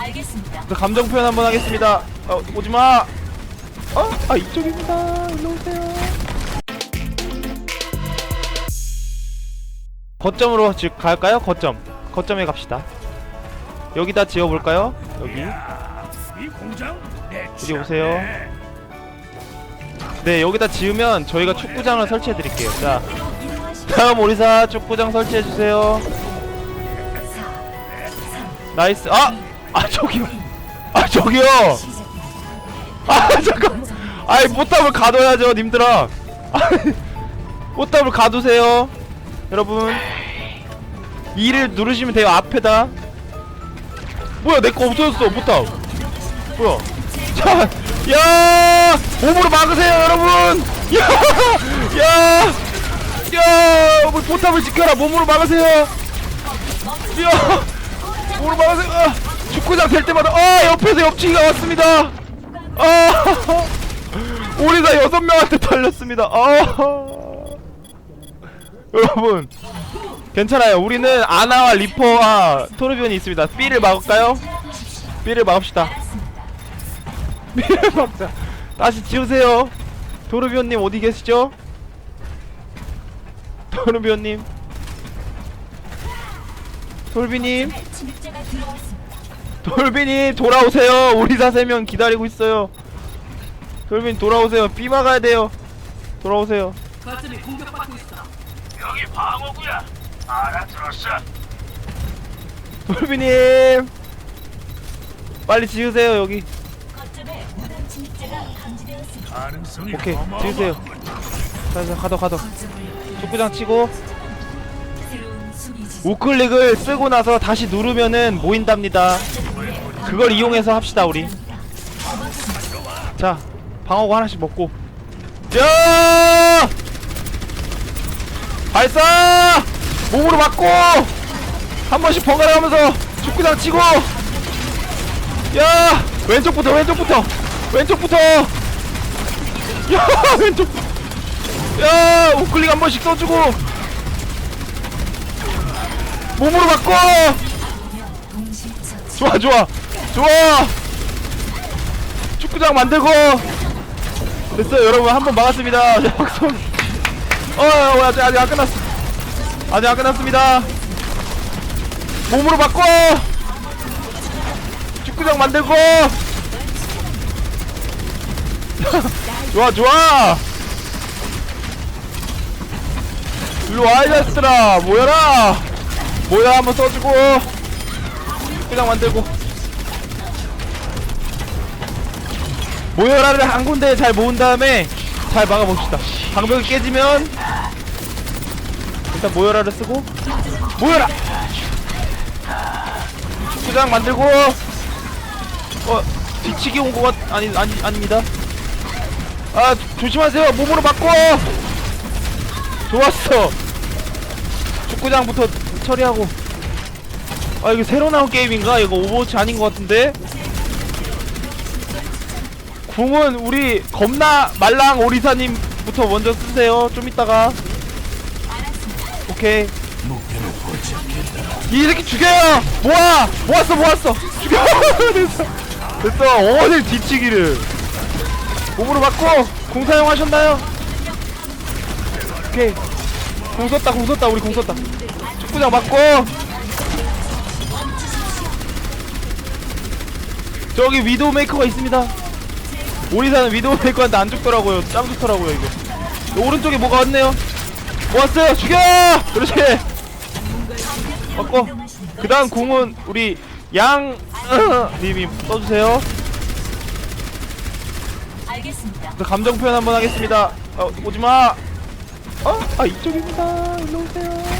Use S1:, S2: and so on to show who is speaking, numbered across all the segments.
S1: 알겠습니다.
S2: 그 감정 표현 한번 하겠습니다. 어, 오지 마. 어, 아 이쪽입니다. 일로 오세요. 거점으로 지 갈까요? 거점. 거점에 갑시다. 여기다 지어볼까요? 여기. 이리 오세요. 네, 여기다 지으면 저희가 축구장을 설치해드릴게요. 자, 다음 오리사 축구장 설치해주세요. 나이스. 아! 아 저기요. 아 저기요. 아 잠깐. 아이 못담을 가둬야죠 님들아. 꽃답을 가두세요 여러분. 이를 누르시면 돼요 앞에다. 뭐야 내 거 없어졌어 못답 뭐야. 자, 야 몸으로 막으세요 여러분. 야야야 보탑을 지켜라. 몸으로 막으세요. 야 몸으로 막으세요. 아. 압구장 될 때마다 아 옆에서 옆치기가 왔습니다. 아 우리가 여섯 명한테 달렸습니다. 아. 여러분 괜찮아요. 우리는 아나와 리퍼와 토르비온이 있습니다. B를 막을까요? B를 막읍시다. B를 막자. 다시 지우세요. 토르비온님 어디 계시죠? 토르비온님? 솔비님? 돌빈이 돌아오세요. 우리 사세명 기다리고 있어요. 돌빈 돌아오세요. 비 막아야 돼요. 돌아오세요. 거점이 공격받고 있어.
S3: 여기 방어구야. 알아들었어.
S2: 돌빈님 빨리 지으세요 여기. 오케이, 지우세요. 자자 가둬 가둬. 축구장 치고. 우클릭을 쓰고 나서 다시 누르면은 모인답니다. 그걸 이용해서 합시다 우리. 자 방어구 하나씩 먹고. 야! 발사! 몸으로 맞고! 한 번씩 번갈아 가면서 축구장 치고! 야! 왼쪽부터 왼쪽부터! 왼쪽부터! 야! 왼쪽! 야! 우클릭 한 번씩 써주고! 몸으로 바꿔! 좋아, 좋아! 좋아! 축구장 만들고! 됐어요, 여러분. 한 번 막았습니다. 자, 박수. 어, 어, 아직, 아직 안 끝났어. 아직 안 끝났습니다. 몸으로 바꿔! 축구장 만들고! 좋아, 좋아! 일로 와, 이자스라 모여라! 뭐야 한번 써주고. 그냥 만들고. 모여라를 한 군데 잘 모은 다음에 잘 막아봅시다. 방벽이 깨지면 일단 모여라를 쓰고. 모여라! 축구장 만들고. 어 뒤치기 온 것 같.. 아니 아니 아닙니다. 아 조심하세요. 몸으로 바꿔! 좋았어. 축구장부터 처리하고 아 이거 새로 나온 게임인가? 이거 오버워치 아닌 것 같은데? 궁은 우리 겁나 말랑 오리사님부터 먼저 쓰세요 좀 이따가 오케이 이 새끼 죽여요! 모아! 모았어 모았어! 죽여! 됐어 됐어 어딜 뒤치기를 몸으로 맞고 공 사용하셨나요? 오케이 공 썼다 공 썼다 우리 공 썼다 구장 맞고 저기 위도우 메이커가 있습니다. 우리사는 위도우 메이커한테 안 죽더라고요. 짱 좋더라고요 이거 오른쪽에 뭐가 왔네요. 뭐 왔어요? 죽여! 그렇지. 맞고 그 다음 공은 우리 양 님이 써주세요.
S1: 알겠습니다.
S2: 감정 표현 한번 하겠습니다. 어, 오지마. 어? 아 이쪽입니다. 일로 오세요.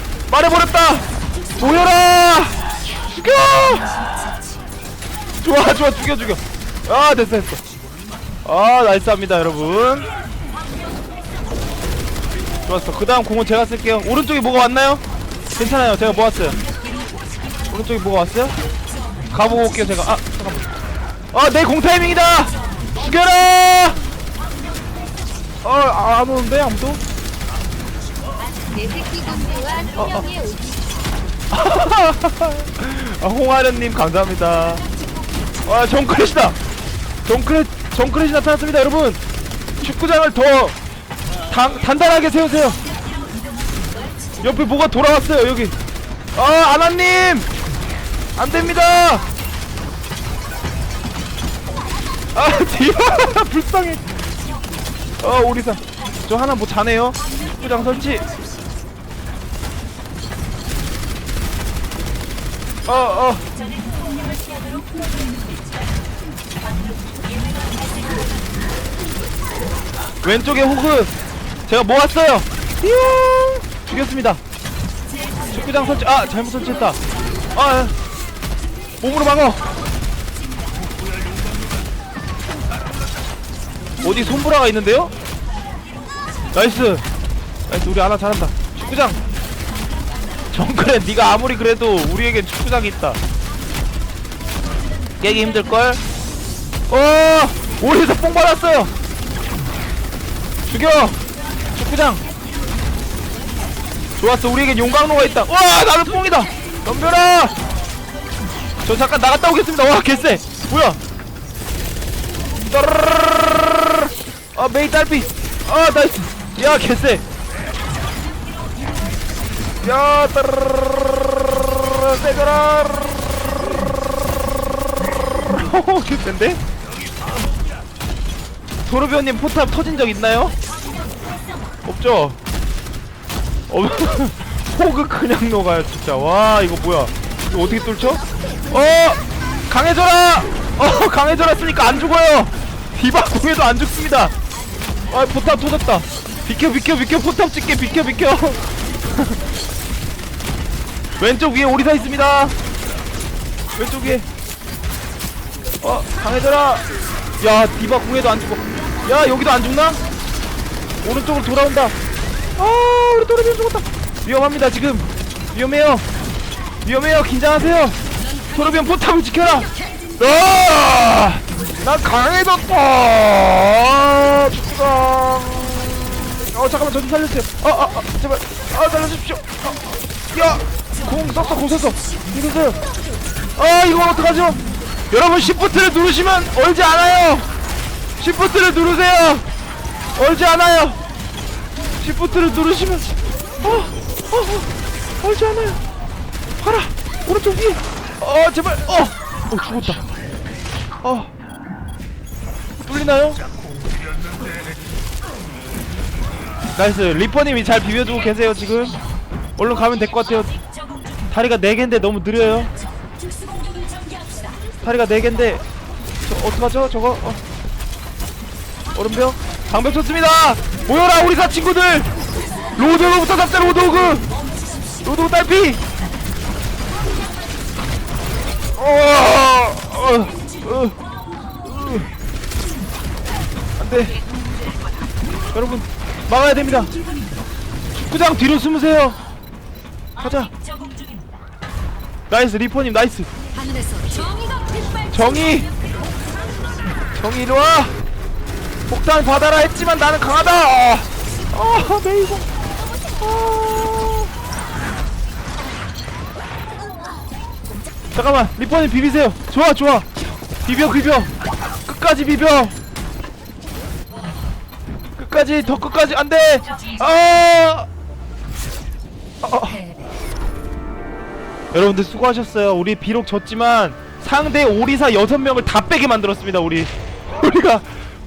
S2: 말해버렸다! 모여라! 죽여! 좋아 좋아 죽여 죽여. 아 됐어 됐어. 아 나이스합니다 여러분. 좋았어. 그 다음 공은 제가 쓸게요. 오른쪽에 뭐가 왔나요? 괜찮아요. 제가 뭐 모았어요? 오른쪽에 뭐가 왔어요? 가보고 올게요 제가. 아 잠깐만. 아내 공 타이밍이다! 죽여라! 어안 아, 아 오는데 아무도?
S4: 내 새끼 공주와 성령의 오기
S2: 아, 홍아련님 감사합니다. 아, 와 정크렛이다. 정크렛 정크렛이 나타났습니다, 여러분. 축구장을 더 단, 단단하게 세우세요. 옆에 뭐가 돌아왔어요 여기. 아 아나님 안 됩니다. 아 뒤에, 불쌍해. 어 우리사. 저 하나 뭐 자네요. 축구장 설치. 어어. 왼쪽에 호그. 제가 모았어요. 휴 죽였습니다. 축구장 설치 아 잘못 설치했다. 아 예. 몸으로 막어. 어디 손브라가 있는데요? 나이스. 나이스 우리 아나 잘한다. 축구장. 정글에 네가 아무리 그래도 우리에겐 축구장이 있다 깨기 힘들걸? 어! 오리에서 뽕 받았어요! 죽여! 축구장! 좋았어 우리에겐 용광로가 있다 와 나는 뽕이다! 덤벼라! 저 잠깐 나갔다 오겠습니다 와 개쎄! 뭐야! 아 메이 딸비! 아 나이스! 야 개쎄! 야, 따르르르르르, 세져라! 호호, 개센데? 도로변님 포탑 터진 적 있나요? 없죠? 어, 호그 그냥 녹아요, 진짜. 와, 이거 뭐야. 이거 어떻게 뚫죠? 어! 강해져라! 어, 강해져라 쓰니까 안 죽어요! 디바 궁에도 안 죽습니다! 아, 포탑 터졌다! 비켜, 비켜, 비켜, 포탑 찍게, 비켜, 비켜! 왼쪽 위에 오리사 있습니다. 왼쪽 위에. 어 강해져라. 야 디바 궁에도 안 죽어. 야 여기도 안 죽나? 오른쪽으로 돌아온다. 아 우리 또르비 죽었다. 위험합니다 지금. 위험해요. 위험해요. 긴장하세요. 토르비언 포탑을 지켜라. 아! 나 강해졌다. 아, 죽지마 어 잠깐만 저 좀 살려주세요. 아아 아, 제발. 아 살려주십시오. 아, 야공 썼어 공 썼어. 이거세요 아 이거 어떡하죠? 여러분 시프트를 누르시면 얼지 않아요. 시프트를 누르세요. 얼지 않아요. 시프트를 누르시면 어, 어, 어, 얼지 않아요. 봐라 오른쪽 위에. 어 제발 어, 어 죽었다. 어. 뚫리나요? 나이스. 리퍼님이 잘 비벼주고 계세요 지금. 얼른 가면 될 것 같아요. 다리가 4개인데 너무 느려요. 다리가 4개인데 저 어떡하죠? 저거? 어. 얼음병? 방벽 쳤습니다! 모여라 우리 사 친구들! 로드오그부터 잡자 로드오그! 로드오그 딸피! 어, 어, 어, 어. 안돼. 여러분 막아야 됩니다. 축구장 뒤로 숨으세요. 가자. 나이스 리퍼님 나이스.
S1: 정의
S2: 정의 이리 와. 폭탄 받아라 했지만 나는 강하다. 아 메이공 아. 잠깐만 리퍼님 비비세요. 좋아 좋아. 비벼 비벼. 끝까지 비벼 끝까지 더 끝까지 안돼 아
S1: 패배.
S2: 여러분들 수고하셨어요. 우리 비록 졌지만 상대 오리사 여섯 명을 다 빼게 만들었습니다. 우리 우리가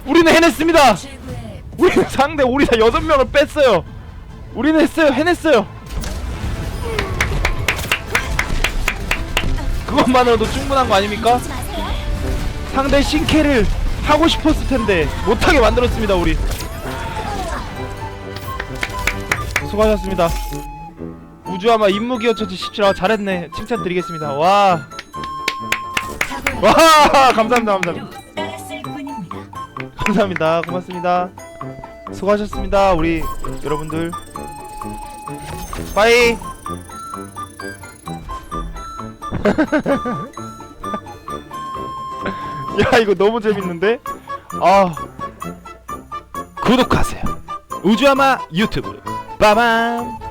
S2: 우리는 해냈습니다. 우리는 상대 오리사 여섯 명을 뺐어요. 우리는 했어요. 해냈어요. 그것만으로도 충분한 거 아닙니까? 상대 신캐를 하고 싶었을 텐데 못하게 만들었습니다. 우리 수고하셨습니다. 우주 우주아마 임무기어처치 17 아, 잘했네. 칭찬 드리겠습니다. 와. 와, 감사합니다
S1: 감사합니다.
S2: 감사합니다. 고맙습니다. 수고하셨습니다 우리 여러분들. 빠이. 야 이거 너무 재밌는데? 아. 구독하세요. 우주아마 유튜브 빠밤